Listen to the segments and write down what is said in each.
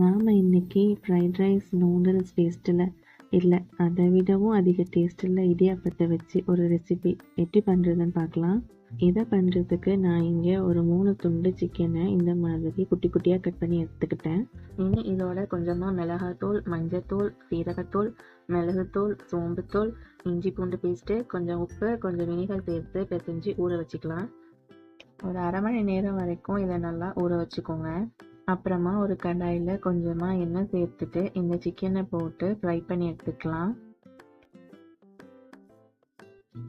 நாம் இன்னைக்கு fried rice noodles டேஸ்ட்டில் இல்லை அதை விடவும் அதிக டேஸ்ட்டில் இடியாப்பத்தை வச்சு ஒரு ரெசிபி எப்படி பண்ணுறதுன்னு பார்க்கலாம். இதை பண்ணுறதுக்கு நான் இங்கே ஒரு மூணு துண்டு சிக்கனை இந்த மாதிரி குட்டி குட்டியாக கட் பண்ணி எடுத்துக்கிட்டேன். இனி இதோட கொஞ்சமாக மிளகாத்தூள் மஞ்சத்தூள் சீரகத்தூள் மிளகுத்தூள் சோம்புத்தூள் இஞ்சி பூண்டு பேஸ்ட்டு கொஞ்சம் உப்பு கொஞ்சம் வினிகர் சேர்த்து பிசைஞ்சு ஊற வச்சுக்கலாம். ஒரு அரை மணி நேரம் வரைக்கும் இதை நல்லா ஊற வச்சுக்கோங்க. அப்புறமா ஒரு கடாயில் கொஞ்சமாக எண்ணெய் சேர்த்துட்டு இந்த சிக்கனை போட்டு ஃப்ரை பண்ணி எடுத்துக்கலாம்.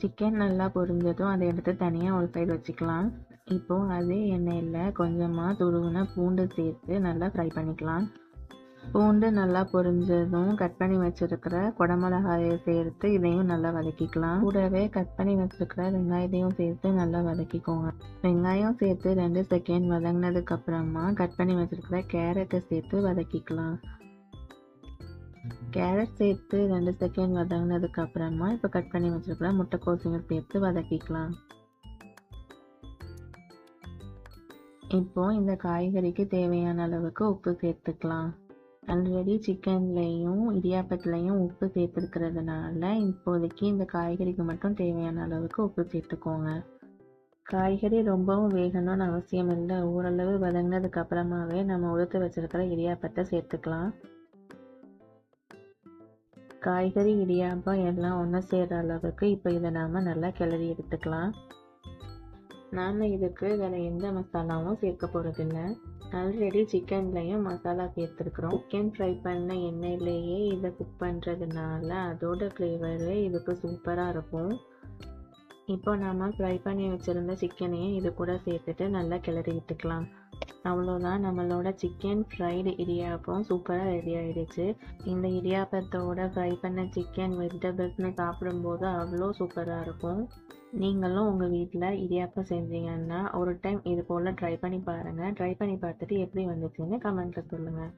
சிக்கன் நல்லா பொரிஞ்சதும் அதை எடுத்து தனியாக ஒரு சைடு வச்சுக்கலாம். இப்போது அதே எண்ணெயில் கொஞ்சமாக துருவின பூண்டு சேர்த்து நல்லா ஃப்ரை பண்ணிக்கலாம். பூண்டு நல்லா பொரிஞ்சதும் கட் பண்ணி வச்சுருக்கிற குடமிளகாயை சேர்த்து இதையும் நல்லா வதக்கிக்கலாம். கூடவே கட் பண்ணி வச்சுருக்கிற வெங்காயத்தையும் சேர்த்து நல்லா வதக்கிக்கோங்க. வெங்காயம் சேர்த்து ரெண்டு செகண்ட் வதங்கினதுக்கு அப்புறமா கட் பண்ணி வச்சுருக்கிற கேரட்டை சேர்த்து வதக்கிக்கலாம். கேரட் சேர்த்து ரெண்டு செகண்ட் வதங்கினதுக்கு அப்புறமா இப்போ கட் பண்ணி வச்சுருக்கிற முட்டைக்கோசையும் சேர்த்து வதக்கிக்கலாம். இப்போ இந்த காய்கறிக்கு தேவையான அளவுக்கு உப்பு சேர்த்துக்கலாம். ஆல்ரெடி சிக்கன்லேயும் இடியாப்பத்துலேயும் உப்பு சேர்த்துருக்கிறதுனால இப்போதைக்கு இந்த காய்கறிக்கு மட்டும் தேவையான அளவுக்கு உப்பு சேர்த்துக்கோங்க. காய்கறி ரொம்பவும் வேகணும்னு அவசியம் இல்லை. ஓரளவு வதங்கினதுக்கு அப்புறமாவே நம்ம உடுத்து வச்சிருக்கிற இடியாப்பத்தை சேர்த்துக்கலாம். காய்கறி இடியாப்பம் எல்லாம் ஒன்று சேர்கிற அளவுக்கு இப்போ இதை நாம் நல்லா கிளறி எடுத்துக்கலாம். நாம் இதுக்கு வேறு எந்த மசாலாவும் சேர்க்க போகிறதில்ல ஆல்ரெடி சிக்கன்லேயும் மசாலா சேர்த்துருக்குறோம். சிக்கன் ஃப்ரை பண்ண எண்ணெயிலேயே இதை குக் பண்ணுறதுனால அதோட ஃப்ளேவரு இதுக்கு சூப்பராக இருக்கும். இப்போ நாம் ஃப்ரை பண்ணி வச்சுருந்த சிக்கனையும் இது கூட சேர்த்துட்டு நல்லா கிளறி விட்டுக்கலாம். அவ்வளோதான். நம்மளோட சிக்கன் ஃப்ரைடு இடியாப்பம் சூப்பராக ரெடி ஆகிடுச்சு இந்த இடியாப்பத்தோட ஃப்ரை பண்ண சிக்கன் வெஜிடபிள்ஸ்னு சாப்பிடும்போது அவ்வளோ சூப்பராக இருக்கும். நீங்களும் உங்கள் வீட்டில் இடியாப்பம் செஞ்சீங்கன்னா ஒரு டைம் இது போல் ட்ரை பண்ணி பாருங்கள் ட்ரை பண்ணி பார்த்துட்டு எப்படி வந்துச்சுன்னு கமெண்ட்டில் சொல்லுங்கள்